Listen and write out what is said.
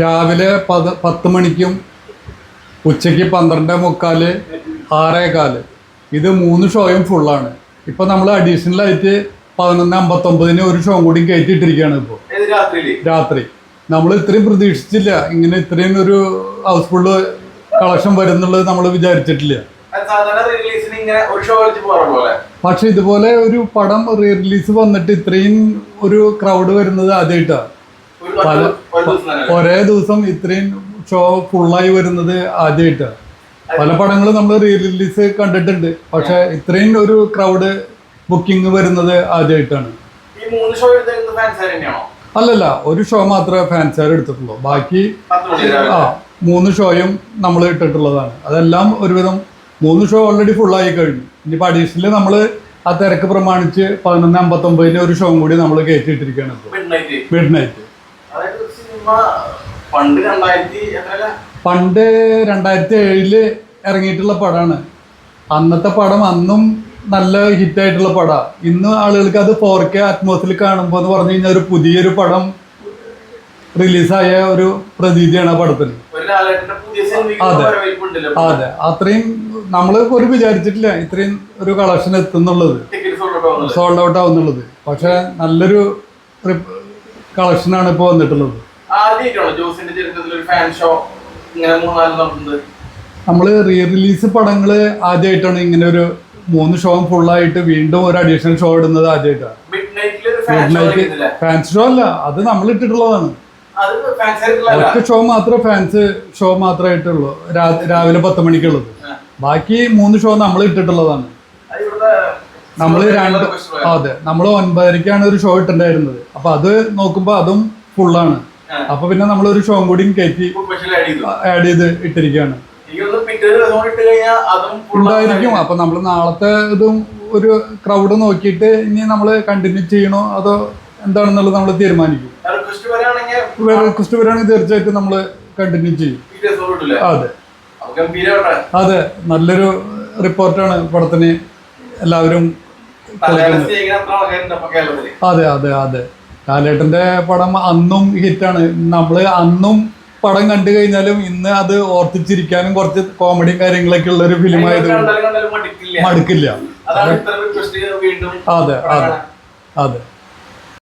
രാവിലെ പത് പത്ത് മണിക്കും ഉച്ചയ്ക്ക് പന്ത്രണ്ട് മുക്കാൽ ആറേകാൽ ഇത് മൂന്ന് ഷോയും ഫുള്ളാണ് ഇപ്പം നമ്മൾ അഡീഷണൽ ആയിട്ട് പതിനൊന്ന് അമ്പത്തൊമ്പതിന് ഒരു ഷോ കൂടി കയറ്റിയിട്ടിരിക്കുകയാണ് ഇപ്പോൾ രാത്രി. നമ്മൾ ഇത്രയും പ്രതീക്ഷിച്ചില്ല. ഇങ്ങനെ ഇത്രയും ഒരു ഹൗസ്ഫുള്ള് കളക്ഷൻ വരുന്നുള്ളത് നമ്മൾ വിചാരിച്ചിട്ടില്ല. പക്ഷെ ഇതുപോലെ ഒരു പടം റീ റിലീസ് വന്നിട്ട് ഇത്രയും ഒരു ക്രൗഡ് വരുന്നത് ആദ്യമായിട്ടാണ് പല ഒരു ദിവസം ഇത്രയും ഷോ ഫുള്ളായി വരുന്നത് ആദ്യമായിട്ടാണ് പല പടങ്ങളും നമ്മൾ റീ റിലീസ് കണ്ടിട്ടുണ്ട്. പക്ഷെ ഇത്രയും ഒരു ക്രൗഡ് ബുക്കിംഗ് വരുന്നത് ആദ്യമായിട്ടാണ് അല്ലല്ല ഒരു ഷോ മാത്രമേ ഫാൻസുകാർ എടുത്തിട്ടുള്ളൂ. ബാക്കി ആ മൂന്ന് ഷോയും നമ്മൾ ഇട്ടിട്ടുള്ളതാണ്. അതെല്ലാം ഒരുവിധം മൂന്ന് ഷോ ഓൾറെഡി ഫുള്ളായി കഴിഞ്ഞു. ഇനിയിപ്പോൾ അഡീഷണലി നമ്മൾ ആ തിരക്ക് പ്രമാണിച്ച് പതിനൊന്ന് അമ്പത്തൊമ്പതിന് ഒരു ഷോ കൂടി നമ്മൾ കയറ്റിയിട്ടിരിക്കുകയാണ് ഇപ്പോൾ മിഡ് നൈറ്റ് മിഡ് നൈറ്റ് അതായത് സിനിമ പണ്ട് രണ്ടായിരത്തി പണ്ട് രണ്ടായിരത്തി ഏഴിൽ ഇറങ്ങിയിട്ടുള്ള പടമാണ് അന്നത്തെ പടം അന്നും നല്ല ഹിറ്റ് ആയിട്ടുള്ള പടമാണ് ഇന്ന് ആളുകൾക്ക് അത് ഫോർ കെ അറ്റ്മോസിൽ കാണുമ്പോൾ എന്ന് പറഞ്ഞു കഴിഞ്ഞാൽ ഒരു പുതിയൊരു പടം റിലീസായ ഒരു പ്രതീതിയാണ് ആ പടത്തിന് അതെ. അതെ. അത്രയും നമ്മൾ ഒരു വിചാരിച്ചിട്ടില്ല ഇത്രയും ഒരു കളക്ഷൻ എത്തുന്നുള്ളത്. സോൾഡ് ഔട്ട് ആവുന്നത് സോൾഡ് ഔട്ട് ആവുന്നുള്ളത്. പക്ഷെ നല്ലൊരു കളക്ഷനാണ് ഇപ്പോൾ വന്നിട്ടുള്ളത്. ആദ്യമായിട്ടാണോ ജോസിന്റെ ചരിത്രത്തിൽ ഒരു ഫാൻ ഷോ ഇങ്ങനെ മൂന്നാൽ നടത്തുന്നത് നമ്മൾ റീ റിലീസ് പടങ്ങൾ ആദ്യമായിട്ടാണ് ഇങ്ങനെ ഒരു മൂന്ന് ഷോ ആയിട്ട് വീണ്ടും ഒരു അഡീഷണൽ ഷോ ഇടുന്നത് ആദ്യമായിട്ടാണ് mid fan show fans show അല്ല അത് നമ്മൾ ഇട്ടിട്ടുള്ളതാണ്. ഒറ്റ ഷോ മാത്രമേ ഫാൻസ് ഷോ മാത്രമായിട്ടുള്ളൂ രാവിലെ പത്ത് മണിക്കുള്ളത്. ബാക്കി മൂന്ന് ഷോ നമ്മൾ ഇട്ടിട്ടുള്ളതാണ്. നമ്മൾ നമ്മൾ രണ്ട്. അതെ. നമ്മൾ ഒൻപതരക്കാണ് ഒരു ഷോ ഇട്ടിട്ടുണ്ടായിരുന്നത്. അപ്പൊ അത് നോക്കുമ്പോൾ അതും ഫുള്ളാണ്. അപ്പൊ പിന്നെ നമ്മൾ ഒരു ഷോം കൂടി കയറ്റി. ആഡ് ചെയ്ത്. ഇട്ടിരിക്കുകയാണ്. ഉണ്ടായിരിക്കും. അപ്പൊ നമ്മൾ നാളത്തെ ഇതും ഒരു ക്രൗഡ് നോക്കിയിട്ട് ഇനി നമ്മൾ കണ്ടിന്യൂ ചെയ്യണോ അതോ എന്താണെന്നുള്ളത് നമ്മൾ തീരുമാനിക്കും. റിക്വസ്റ്റ് വരാണെങ്കിൽ വരികയാണെങ്കിൽ തീർച്ചയായിട്ടും നമ്മൾ കണ്ടിന്യൂ ചെയ്യും. അതെ. അതെ നല്ലൊരു റിപ്പോർട്ടാണ് പടത്തിന് എല്ലാവരും അതെ അതെ അതെ. ലാലേട്ടന്റെ പടം അന്നും ഹിറ്റാണ്. നമ്മൾ അന്നും പടം കണ്ടു കഴിഞ്ഞാലും ഇന്ന് അത് ഓർത്തിച്ചിരിക്കാനും കുറച്ച് കോമഡിയും കാര്യങ്ങളൊക്കെ ഉള്ള ഒരു ഫിലിം ആയത് കണ്ടാലും കണ്ടാലും മടുക്കില്ല. അതെ. അതെ അതെ.